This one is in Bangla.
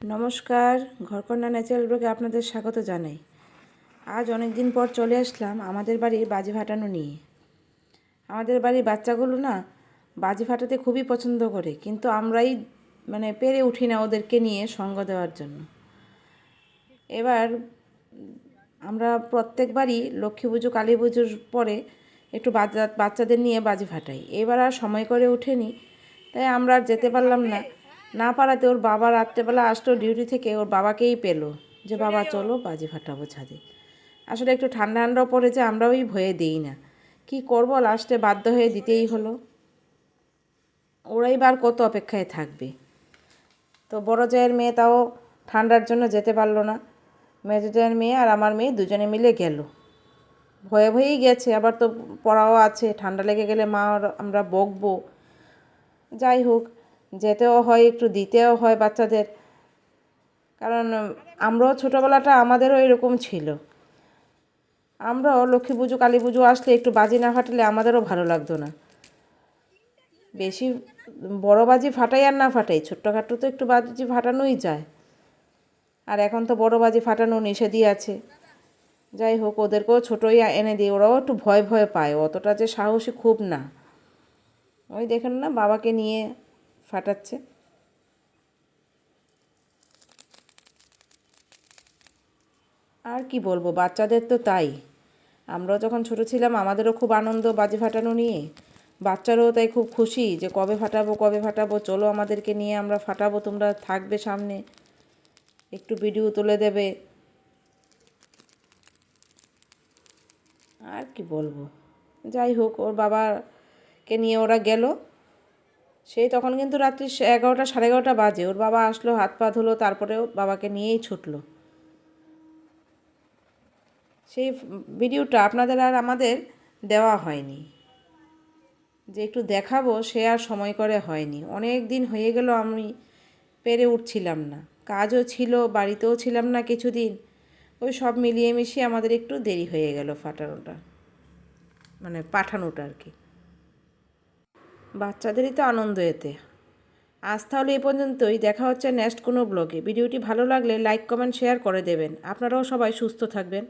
নমস্কার, ঘরকন্যা ন্যাচারাল ব্লগে আপনাদের স্বাগত জানাই। আজ অনেক দিন পর চলে আসলাম আমাদের বাড়ি বাজি ফাটানো নিয়ে। আমাদের বাড়ির বাচ্চাগুলো না বাজি ফাটাতে খুবই পছন্দ করে, কিন্তু আমরাই মানে পেরে উঠি না ওদেরকে নিয়ে সঙ্গ দেওয়ার জন্য। এবার আমরা প্রত্যেকবারই লক্ষ্মী পুজো, কালী পুজোর পরে একটু বাচ্চাদের নিয়ে বাজি ফাটাই। এবার আর সময় করে ওঠেনি, তাই আমরা আর যেতে পারলাম না। না পারাতে ওর বাবা রাত্রেবেলা আসলো ডিউটি থেকে, ওর বাবাকেই পেল। যে বাবা, চলো বাজি ফাটাবো ছাদে। আসলে একটু ঠান্ডা ঠান্ডাও পড়েছে আমরা ওই ভয়ে দিই না। কি করব, লাস্টে বাধ্য হয়ে দিতেই হলো। ওরাই বার কত অপেক্ষায় থাকবে? তো বড় জয়ের মেয়ে তাও ঠান্ডার জন্য যেতে পারল না। মেজো জায়ের মেয়ে আর আমার মেয়ে দুজনে মিলে গেল। ভয়ে ভয়েই গেছে, আবার তো পড়াও আছে, ঠান্ডা লেগে গেলে মা আমরা বকবো। যাই হোক যেতেও হয়, একটু দিতেও হয় বাচ্চাদের। কারণ আমরাও ছোটোবেলাটা আমাদেরও এরকম ছিল। আমরাও লক্ষ্মী পুজো, কালী পুজো আসলে একটু বাজি না ফাটালে আমাদেরও ভালো লাগতো না। বেশি বড় বাজি ফাটাই আর না ফাটাই, ছোট্টখাটো তো একটু বাজি ফাটানোই যায়। আর এখন তো বড় বাজি ফাটানো নিষেধই আছে। যাই হোক, ওদেরকেও ছোটোই এনে দিই, ওরাও একটু ভয় ভয় পায়, অতটা যে সাহসী খুব না। ওই দেখেন না, বাবাকে নিয়ে ফাটাচ্ছে। আর কি বলব, বাচ্চাদের তো তাই। আমরাও যখন ছোট ছিলাম, আমাদেরও খুব আনন্দ বাজি ফাটানো নিয়ে। বাচ্চারাও তাই খুব খুশি যে কবে ফাটাবো কবে ফাটাবো, চলো আমাদেরকে নিয়ে আমরা ফাটাবো, তোমরা থাকবে সামনে। একটু ভিডিও তুলে দেবে। আর কি বলব? যাই হোক, ওর বাবাকে নিয়ে ওরা গেল। সেই তখন কিন্তু রাত্রি এগারোটা, সাড়ে এগারোটা বাজে। ওর বাবা আসলো, হাত পা ধুলো, তারপরেও বাবাকে নিয়েই ছুটলো। সেই ভিডিওটা আপনাদের আর আমাদের দেওয়া হয়নি। যে একটু দেখাবো, সে আর সময় করে হয়নি। অনেক দিন হয়ে গেল, আমি পেরে উঠছিলাম না। কাজও ছিল, বাড়িতেও ছিলাম না কিছুদিন। ওই সব মিলিয়ে মিশিয়ে আমাদের একটু দেরি হয়ে গেল ফাটানোটা। মানে পাঠানোটা আর কি। বাচ্চাদেরই তো আনন্দ এতে। আজ তাহলে এই পর্যন্তই, দেখা হচ্ছে নেক্সট কোনো ব্লগে ভিডিওটি ভালো লাগলে লাইক কমেন্ট শেয়ার করে দেবেন। আপনারাও সবাই সুস্থ থাকবেন।